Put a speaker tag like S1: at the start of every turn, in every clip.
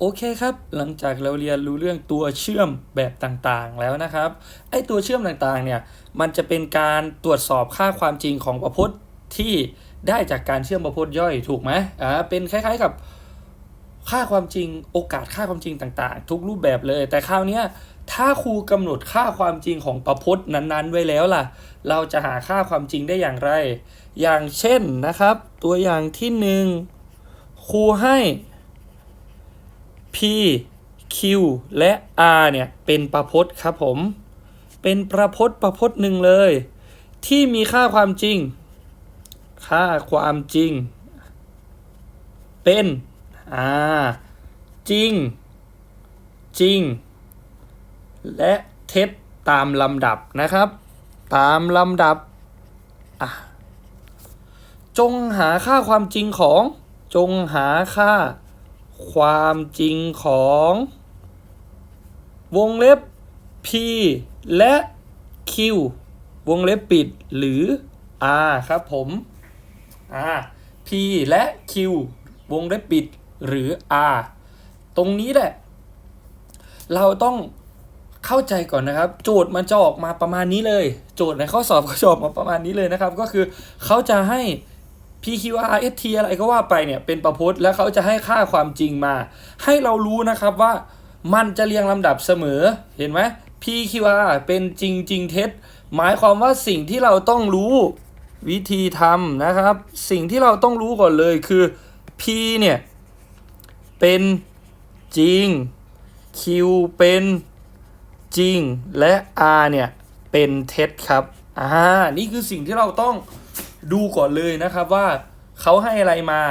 S1: โอเคครับ หลังจากเราเรียนรู้เรื่องตัวเชื่อมแบบต่างๆแล้วนะครับ ไอ้ตัวเชื่อมต่างๆเนี่ย มันจะเป็นการตรวจสอบค่าความจริงของประพจน์ที่ได้จากการเชื่อมประพจน์ย่อยถูกไหมอ่า เป็นคล้ายๆกับค่าความจริงโอกาสค่าความจริงต่างๆ ทุกรูปแบบเลย แต่คราวนี้ถ้าครูกำหนดค่าความจริงของประพจน์นั้นๆ ไว้แล้วล่ะ เราจะหาค่าความจริงได้อย่างไร อย่างเช่นนะครับ ตัวอย่างที่หนึ่งครูให้ P Q และ R เนี่ยเป็นประพจน์ครับผม เป็นประพจน์ประพจน์หนึ่งเลย ที่มีค่าความจริง ค่าความจริง เป็นอ่าจริง จริง และเท็จตามลำดับนะครับ ตามลำดับอะจงหาค่าความจริงของจงหาค่า ความจริงของวงเล็บ p และ q วงเล็บปิดหรือ r ครับผมอ่า p และ q วงเล็บปิดหรือ r ตรงนี้แหละ เราต้องเข้าใจก่อนนะครับ โจทย์มันจะออกมาประมาณนี้เลย โจทย์ในข้อสอบก็จะออกมาประมาณนี้เลยนะครับ ก็คือเขาจะให้ PQR ST อะไรก็ว่าไปเนี่ยเป็นประพจน์แล้วเขาจะให้ค่าความจริงมา ให้เรารู้นะครับว่ามันจะเรียงลำดับเสมอเห็นไหม PQR เป็นจริงจริงเท็จหมายความว่าสิ่งที่เราต้องรู้วิธีทำนะครับ สิ่งที่เราต้องรู้ก่อนเลยคือ P เนี่ยเป็นจริง Q เป็นจริง และ R เนี่ยเป็นเท็จครับ อ่า นี่คือสิ่งที่เราต้อง ดูก่อนเลยนะครับว่าเขาให้อะไรมา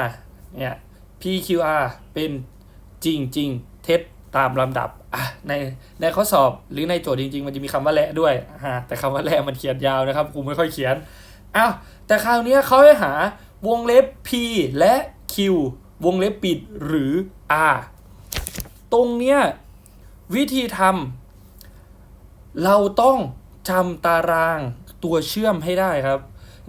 S1: เนี่ย PQR เป็นจริงจริงเท็จตามลำดับอะในในข้อสอบหรือในโจทย์จริง ๆ มันจะมีคำว่าและด้วยอ่าแต่คำว่าและมันเขียนยาวนะครับครูไม่ค่อยเขียนอ้าวแต่คราวนี้เขาให้หาวงเล็บ P และ Q วงเล็บปิดหรือ R ตรงเนี้ยวิธีทำเราต้องจำตารางตัวเชื่อมให้ได้ครับ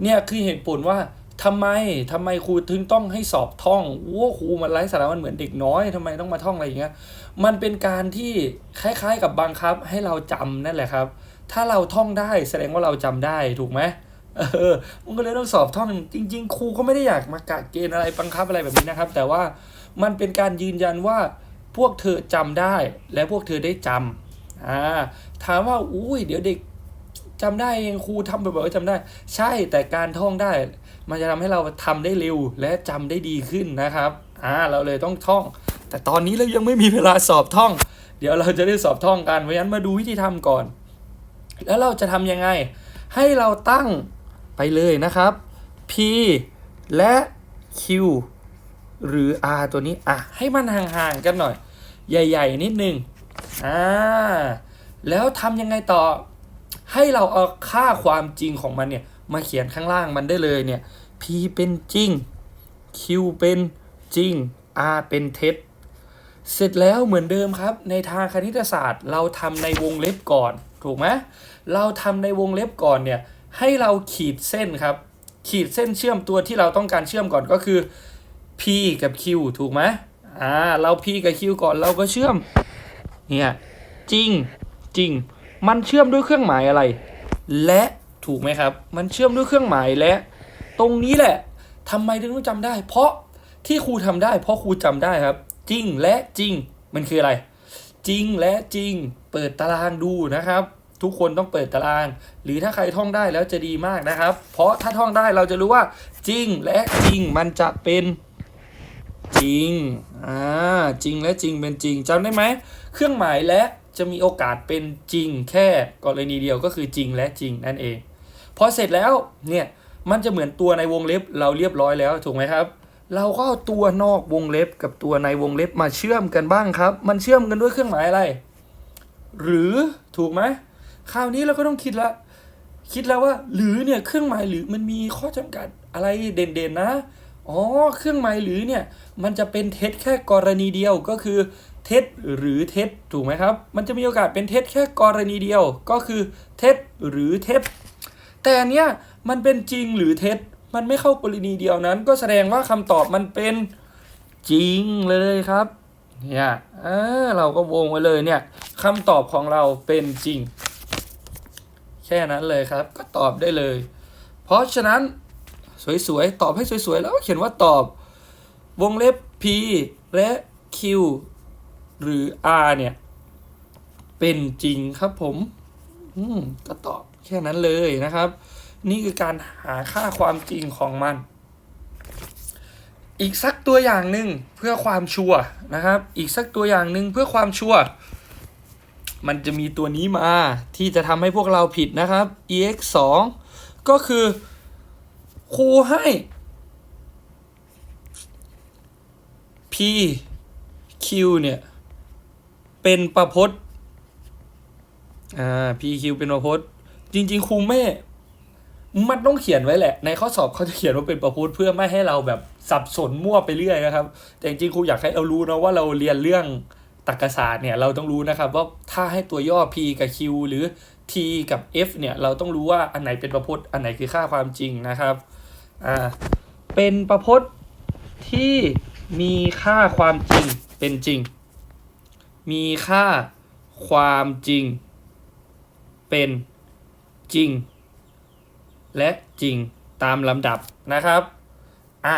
S1: เนี่ยคือเหตุผลว่าทำไมทำไมครูถึงต้องให้สอบท่องโอ้ครูมันไร้สาระมันเหมือนเด็กน้อยทำไมต้องมาท่องอะไรอย่างเงี้ยมันเป็นการที่คล้ายๆกับบังคับให้เราจำนั่นแหละครับ ถ้าเราท่องได้แสดงว่าเราจำได้ถูกไหมเออมันก็เลยต้องสอบท่องจริง ๆ ครูก็ไม่ได้อยากมากะเกณฑ์อะไรบังคับอะไรแบบนี้นะครับ แต่ว่ามันเป็นการยืนยันว่าพวกเธอจำได้และพวกเธอได้จำอ่าถามว่าอุ้ยเดี๋ยวเด็ก จำได้เองครูทำบ่อยๆก็จำได้ ใช่แต่การท่องได้ มันจะทำให้เราทำได้เร็วและจำได้ดีขึ้นนะครับอ่าเราเลยต้องท่อง แต่ตอนนี้เรายังไม่มีเวลาสอบท่อง เดี๋ยวเราจะได้สอบท่องกันเพราะฉะนั้นมาดูวิธีทำก่อน แล้วเราจะทำยังไง ให้เราตั้งไปเลยนะครับ P และ Q หรือ R ตัวนี้อะให้มันห่างๆกันหน่อย ใหญ่ ๆ นิดนึงอ่าแล้วทำยังไงต่อ ให้เราเอาค่าความจริงของมันเนี่ยมาเขียนข้างล่างมันได้เลยเนี่ย P เป็นจริง Q เป็นจริง R เป็นเท็จ เสร็จแล้วเหมือนเดิมครับ ในทางคณิตศาสตร์ เราทำในวงเล็บก่อน ถูกไหมเราทำในวงเล็บก่อนเนี่ยให้เราขีดเส้นครับ ขีดเส้นเชื่อมตัวที่เราต้องการเชื่อมก่อนก็คือ P กับ Q ถูกไหมอ่าเรา P กับ Q ก่อนเราก็เชื่อมเนี่ยจริงจริง มันเชื่อมด้วยเครื่องหมายอะไร และถูกไหมครับ มันเชื่อมด้วยเครื่องหมายและ ตรงนี้แหละทำไมถึงต้องจำได้ เพราะที่ครูทำได้ เพราะครูจำได้ครับ จริงและจริงมันคืออะไร จริงและจริง เปิดตารางดูนะครับ ทุกคนต้องเปิดตาราง หรือถ้าใครท่องได้แล้วจะดีมากนะครับ เพราะถ้าท่องได้เราจะรู้ว่า จริงและจริงมันจะเป็นจริง อ่า จริงและจริงเป็นจริงจำได้ไหม เครื่องหมายและ จะมีโอกาสเป็นจริงแค่กรณีเดียวก็คือจริงและจริงนั่นเองพอเสร็จแล้วเนี่ยมันจะเหมือนตัวในวงเล็บเราเรียบร้อยแล้วถูกไหมครับ เราก็เอาตัวนอกวงเล็บกับตัวในวงเล็บมาเชื่อมกันบ้างครับ มันเชื่อมกันด้วยเครื่องหมายอะไร หรือถูกไหมคราวนี้เราก็ต้องคิดละ คิดแล้วว่า หรือเนี่ยเครื่องหมายหรือมันมีข้อจำกัดอะไรเด่นๆนะอ๋อเครื่องหมายหรือเนี่ยมันจะเป็นเท็จแค่กรณีเดียวก็คือ เท็จหรือเท็จถูกไหมครับ มันจะมีโอกาสเป็นเท็จแค่กรณีเดียว ก็คือเท็จหรือเท็จแต่อันเนี้ยมันเป็นจริงหรือเท็จมันไม่เข้ากรณีเดียวนั้น ก็แสดงว่าคำตอบมันเป็นจริงเลยครับเนี่ยเออเราก็วงไว้เลยเนี่ยคำตอบของเราเป็นจริง แค่นั้นเลยครับ ก็ตอบได้เลย เพราะฉะนั้นสวยๆ ตอบให้สวยๆ แล้วเขียนว่าตอบ วงเล็บ p และ q หรือ r เนี่ย เป็นจริงครับผม อืมก็ตอบแค่นั้นเลยนะครับ นี่คือการหาค่าความจริงของมัน อีกสักตัวอย่างหนึ่งเพื่อความชัวร์นะครับ อีกสักตัวอย่างหนึ่งเพื่อความชัวร์มันจะมีตัวนี้มาที่จะทำให้พวกเราผิดนะครับ ex 2ก็คือครูให้ p q เนี่ย เป็นประพจน์อ่า p q เป็นประพจน์ จริง ๆครูไม่ มันต้องเขียนไว้แหละ ในข้อสอบเขาจะเขียนว่าเป็นประพจน์เพื่อไม่ให้เราแบบสับสนมั่วไปเรื่อยนะครับ แต่จริงๆครูอยากให้เรารู้นะว่าเราเรียนเรื่องตรรกศาสตร์เนี่ยเราต้องรู้นะครับว่าถ้าให้ตัวย่อ p กับ q หรือ t กับ f เนี่ยเราต้องรู้ว่าอันไหนเป็นประพจน์อันไหนคือค่าความจริงนะครับอ่าเป็นประพจน์ที่มีค่าความจริงเป็นจริง มีค่าความจริง เป็นจริง และจริงตามลำดับนะครับ อะ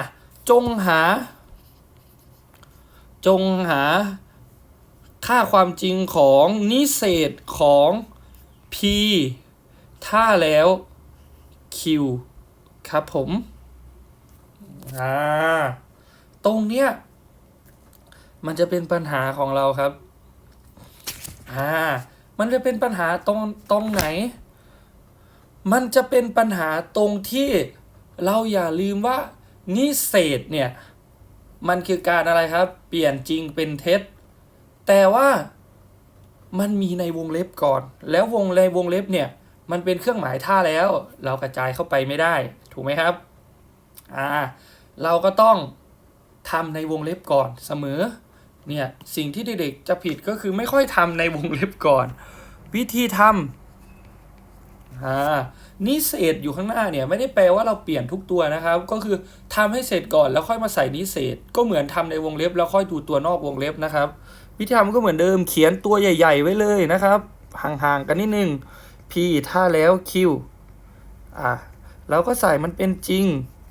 S1: จงหา จงหา ค่าความจริงของนิเศษของ p ถ้าแล้ว q ครับผม อ่า ตรงเนี้ย มันจะเป็นปัญหาของเราครับ อ่า มันจะเป็นปัญหาตรงตรงไหน มันจะเป็นปัญหาตรงที่เราอย่าลืมว่านิเศษเนี่ย มันคือการอะไรครับ เปลี่ยนจริงเป็นเท็จ แต่ว่ามันมีในวงเล็บก่อน แล้ววงในวงเล็บเนี่ย มันเป็นเครื่องหมายท่าแล้ว เรากระจายเข้าไปไม่ได้ ถูกไหมครับ อ่า เราก็ต้องทำในวงเล็บก่อนเสมอ เนี่ย สิ่งที่เด็กๆจะผิดก็คือไม่ค่อยทำในวงเล็บก่อน วิธีทำอ่านิเศษอยู่ข้างหน้าเนี่ยไม่ได้แปลว่าเราเปลี่ยนทุกตัวนะครับ ก็คือทำให้เสร็จก่อนแล้วค่อยมาใส่นิเศษ ก็เหมือนทำในวงเล็บ แล้วค่อยดูตัวนอกวงเล็บนะครับ วิธีทำก็เหมือนเดิมเขียนตัวใหญ่ ๆ ไว้เลยนะครับห่างๆกันนิดนึง p ถ้าแล้ว q อะเราก็ใส่มันเป็นจริง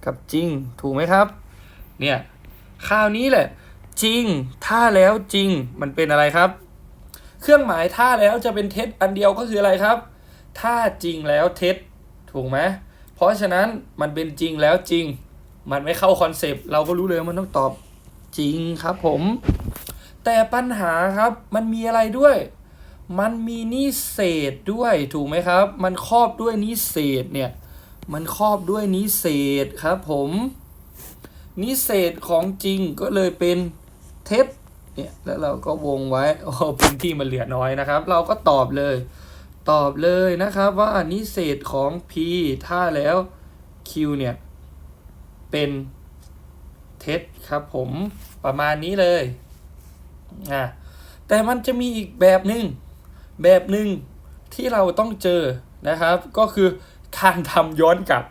S1: กับจริง ถูกไหมครับ เนี่ยคราวนี้แหละ จริง ถ้าแล้วจริง มันเป็นอะไรครับ เครื่องหมายถ้าแล้วจะเป็นเท็จอันเดียวก็คืออะไรครับ ถ้าจริงแล้วเท็จถูกไหมเพราะฉะนั้นมันเป็นจริงแล้วจริง มันไม่เข้าคอนเซปต์เราก็รู้เลยมันต้องตอบจริงครับผม แต่ปัญหาครับมันมีอะไรด้วย มันมีนิเศษด้วยถูกไหมครับ มันครอบด้วยนิเศษเนี่ย มันครอบด้วยนิเศษครับผมนิเศษของจริงก็เลยเป็น เท็จเนี่ยแล้วเราก็วงไว้โอ้พื้นที่มันเหลือน้อยนะครับ เราก็ตอบเลย ตอบเลยนะครับว่านิเศษของ p ถ้าแล้ว q เนี่ย เป็นเท็จครับผมประมาณนี้เลยอะแต่มันจะมีอีกแบบหนึ่งแบบหนึ่งที่เราต้องเจอนะครับ ก็คือการทำย้อนกลับ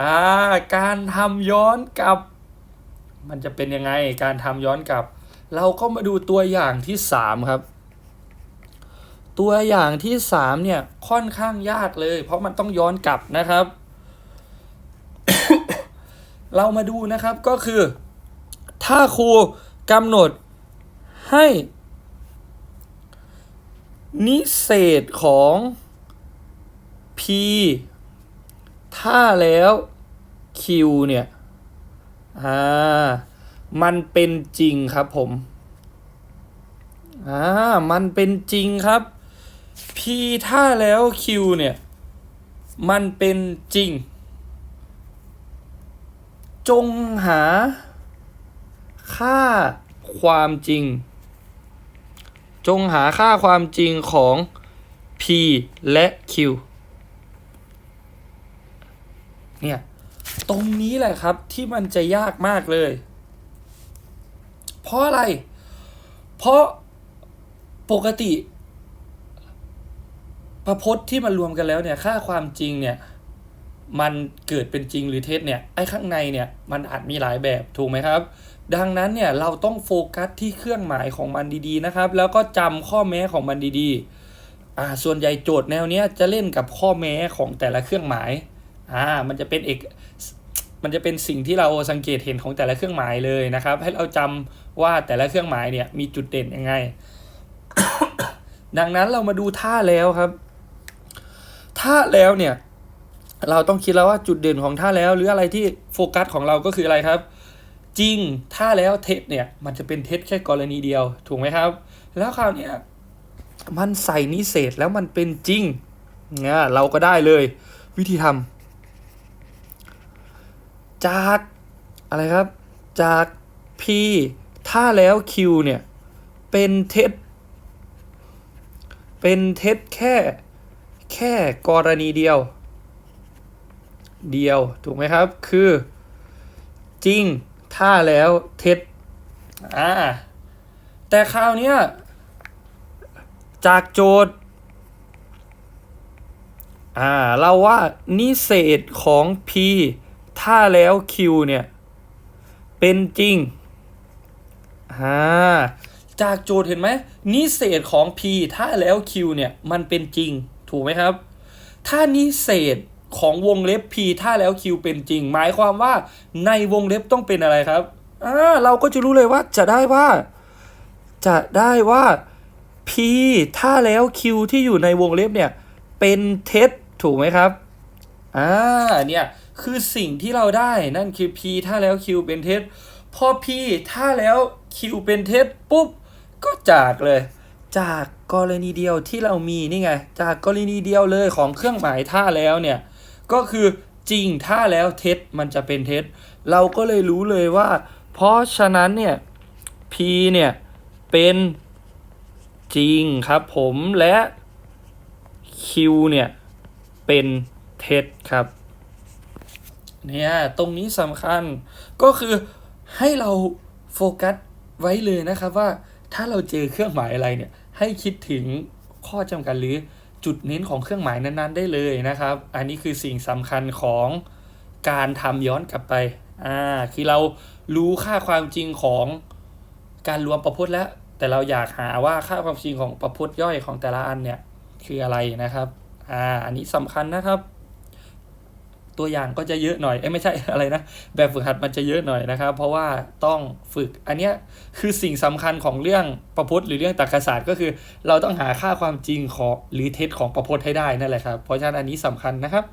S1: อ่าการทำย้อนกลับ มันจะเป็นยังไงการทำย้อนกลับ เราก็มาดูตัวอย่างที่สามครับ ตัวอย่างที่สามเนี่ยค่อนข้างยากเลย เพราะมันต้องย้อนกลับนะครับ เรามาดูนะครับก็คือ ถ้าครูกำหนดให้ นิเศษของ p ถ้าแล้ว q เนี่ย อ่ามันเป็นจริงครับผมอ่ามันเป็นจริงครับ p ถ้าแล้ว q เนี่ย มันเป็นจริง จงหา ค่าความจริง จงหาค่าความจริงของ p และ q เนี่ย ตรงนี้แหละครับที่มันจะยากมากเลย เพราะอะไร เพราะปกติประพจน์ที่มันรวมกันแล้วเนี่ย ค่าความจริงเนี่ย มันเกิดเป็นจริงหรือเท็จเนี่ยไอ้ข้างในเนี่ยมันอาจมีหลายแบบถูกไหมครับ ดังนั้นเนี่ยเราต้องโฟกัสที่เครื่องหมายของมันดีๆนะครับ แล้วก็จำข้อแม้ของมันดีๆอ่าส่วนใหญ่โจทย์แนวเนี้ยจะเล่นกับข้อแม้ของแต่ละเครื่องหมายอ่ามันจะเป็นเอก มันจะเป็นสิ่งที่เราสังเกตเห็นของแต่ละเครื่องหมายเลยนะครับ ให้เราจำว่าแต่ละเครื่องหมายเนี่ยมีจุดเด่นยังไง ดังนั้นเรามาดูท่าแล้วครับ ท่าแล้วเนี่ย เราต้องคิดแล้วว่าจุดเด่นของท่าแล้ว หรืออะไรที่โฟกัสของเราก็คืออะไรครับ จริงท่าแล้วเท็จเนี่ย มันจะเป็นเท็จแค่กรณีเดียว ถูกไหมครับ แล้วคราวเนี้ยมันใส่นิเศษแล้วมันเป็นจริงเนี่ยเราก็ได้เลย วิธีทำ จากอะไรครับ จาก P ถ้าแล้ว Q เนี่ย เป็นเท็จ เป็นเท็จแค่ แค่กรณีเดียว เดียว ถูกไหมครับ คือ จริง ถ้าแล้วเท็จ อ่า แต่คราวเนี้ย จากโจทย์ อ่า เราว่านิเศษของ P ถ้าแล้ว Q เนี่ย เป็นจริงอ่าจากโจทย์เห็นไหมนิเศษของ P ถ้าแล้ว Q เนี่ย มันเป็นจริง ถูกไหมครับ ถ้านิเศษของวงเล็บ P ถ้าแล้ว Q เป็นจริง หมายความว่าในวงเล็บต้องเป็นอะไรครับอ่าเราก็จะรู้เลยว่าจะได้ว่า จะได้ว่า P ถ้าแล้ว Q ที่อยู่ในวงเล็บเนี่ย เป็นเท็จถูกไหมครับอ่าเนี่ย คือสิ่งที่เราได้นั่นคือ P ถ้าแล้ว Q เป็นเท็จพอ P ถ้าแล้ว Q เป็นเท็จปุ๊บ ก็จากเลย จากกรณีเดียวที่เรามีนี่ไง จากกรณีเดียวเลยของเครื่องหมายถ้าแล้วเนี่ย ก็คือจริงถ้าแล้วเท็จมันจะเป็นเท็จเราก็เลยรู้เลยว่า เพราะฉะนั้นเนี่ย P เนี่ย เป็นจริงครับผมและ Q เนี่ย เป็นเท็จครับ เนี่ยตรงนี้สำคัญก็คือให้เราโฟกัสไว้เลยนะครับว่าถ้าเราเจอเครื่องหมายอะไรเนี่ยให้คิดถึงข้อจำกัดหรือจุดเน้นของเครื่องหมายนั้นๆได้เลยนะครับ อันนี้คือสิ่งสำคัญของการทำย้อนกลับไปอ่าคือเรารู้ค่าความจริงของการรวมประพจน์แล้ว แต่เราอยากหาว่าค่าความจริงของประพจน์ย่อยของแต่ละอันเนี่ยคืออะไรนะครับอ่าอันนี้สำคัญนะครับ ตัวอย่างก็จะเยอะหน่อยเอ้ยไม่ใช่อะไรนะ แบบฝึกหัดมันจะเยอะหน่อยนะครับ เพราะว่าต้องฝึกอันเนี้ยคือสิ่งสำคัญของเรื่องประพจน์หรือเรื่องตรรกศาสตร์ก็คือ เราต้องหาค่าความจริงของหรือเท็จของประพจน์ให้ได้นั่นแหละครับ เพราะฉะนั้นอันนี้สำคัญนะครับ